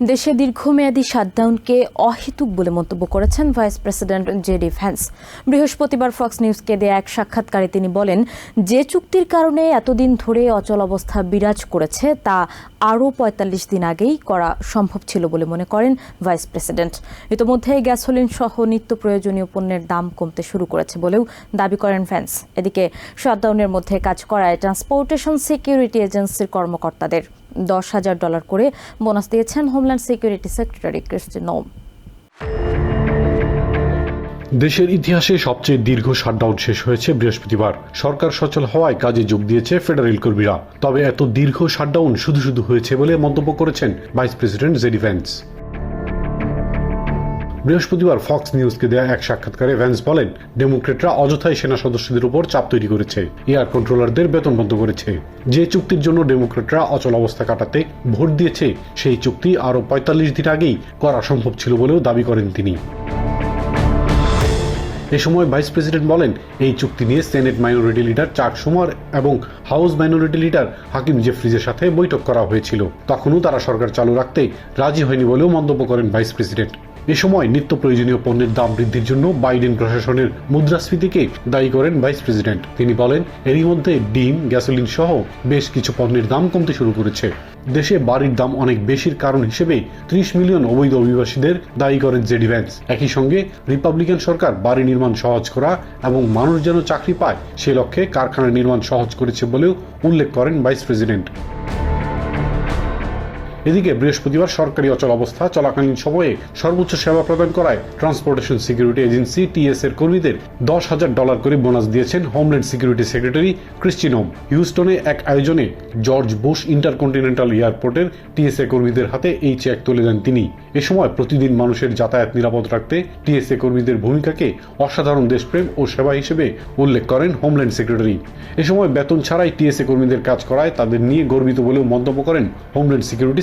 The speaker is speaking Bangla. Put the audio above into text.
দেশে দীর্ঘমেয়াদী শাটডাউনকে অহেতুক বলে মন্তব্য করেছেন ভাইস প্রেসিডেন্ট জেডি ভ্যান্স। বৃহস্পতিবার ফক্স নিউজকে দেয়া এক সাক্ষাৎকারে তিনি বলেন, যে চুক্তির কারণে এতদিন ধরে অচল অবস্থা বিরাজ করেছে, তা আরও পঁয়তাল্লিশ দিন আগেই করা সম্ভব ছিল বলে মনে করেন ভাইস প্রেসিডেন্ট। ইতোমধ্যে গ্যাসোলিন সহ নিত্য প্রয়োজনীয় পণ্যের দাম কমতে শুরু করেছে বলেও দাবি করেন ভ্যান্স। এদিকে, শাটডাউনের মধ্যে কাজ করায় ট্রান্সপোর্টেশন সিকিউরিটি এজেন্সির কর্মকর্তাদের। দশ হাজার ডলার করে বোনাস দিয়েছেন হোমল্যান্ড সিকিউরিটি সেক্রেটারি ক্রিস্টিন নোম। দেশের ইতিহাসে সবচেয়ে দীর্ঘ শাটডাউন শেষ হয়েছে বৃহস্পতিবার। সরকার সচল হওয়ায় কাজে যোগ দিয়েছে ফেডারেল কর্মীরা। তবে এত দীর্ঘ শাটডাউন শুধু শুধু হয়েছে বলে মন্তব্য করেছেন ভাইস প্রেসিডেন্ট জেডি ভ্যান্স বৃহস্পতিবার ফক্স নিউজকে দেয়া এক সাক্ষাৎকারে ভ্যান্স বলেন, ডেমোক্রেটরা অযথাই সেনা সদস্যদের উপর চাপ তৈরি করেছে, এয়ার কন্ট্রোলারদের বেতন বন্ধ করেছে। যে চুক্তির জন্য ডেমোক্রেটরা অচল অবস্থা কাটাতে ভোট দিয়েছে, সেই চুক্তি আরও পঁয়তাল্লিশ দিন আগেই করা সম্ভব ছিল বলেও দাবি করেন তিনি। এ সময় ভাইস প্রেসিডেন্ট বলেন, এই চুক্তি নিয়ে senate minority leader Chuck Schumer এবং হাউস মাইনরিটি লিডার হাকিম জেফ্রিজের সাথে বৈঠক করা হয়েছিল। তখনও তারা সরকার চালু রাখতে রাজি হয়নি বলেও মন্তব্য করেন ভাইস প্রেসিডেন্ট। এ সময় নিত্য প্রয়োজনীয় পণ্যের দাম বৃদ্ধির জন্য বাইডেন প্রশাসনের মুদ্রাস্ফীতিকে দায়ী করেন ভাইস প্রেসিডেন্ট। তিনি বলেন, এরই মধ্যে ডিম, গ্যাসোলিন সহ বেশ কিছু পণ্যের দাম কমতে শুরু করেছে। দেশে বাড়ির দাম অনেক বেশির কারণ হিসেবে ত্রিশ মিলিয়ন অবৈধ অভিবাসীদের দায়ী করেন জেডি ভ্যান্স। একই সঙ্গে রিপাবলিকান সরকার বাড়ি নির্মাণ সহজ করা এবং মানুষ যেন চাকরি পায় সে লক্ষ্যে কারখানা নির্মাণ সহজ করেছে বলেও উল্লেখ করেন ভাইস প্রেসিডেন্ট। এদিকে বৃহস্পতিবার সরকারি অচল অবস্থা, চলাকালীন সময়ে সর্বোচ্চ সেবা প্রদান করায় ট্রান্সপোর্টেশন সিকিউরিটি এজেন্সি টিএস এর কর্মীদের দশ হাজার ডলার করে বোনাস দিয়েছেন homeland security secretary Kristi Noem হিউস্টনে এক আয়োজনে জর্জ বুশ ইন্টারকন্টিনেন্টাল এয়ারপোর্টের টিএসএ কর্মীদের হাতে এই চেক তুলে দেন তিনি। এ সময় প্রতিদিন মানুষের যাতায়াত নিরাপদ রাখতে টিএসএ কর্মীদের ভূমিকাকে অসাধারণ দেশপ্রেম ও সেবা হিসেবে উল্লেখ করেন হোমল্যান্ড সেক্রেটারি। এ সময় বেতন ছাড়াই টিএসএ কর্মীদের কাজ করায় তাদের নিয়ে গর্বিত বলেও মন্তব্য করেন homeland security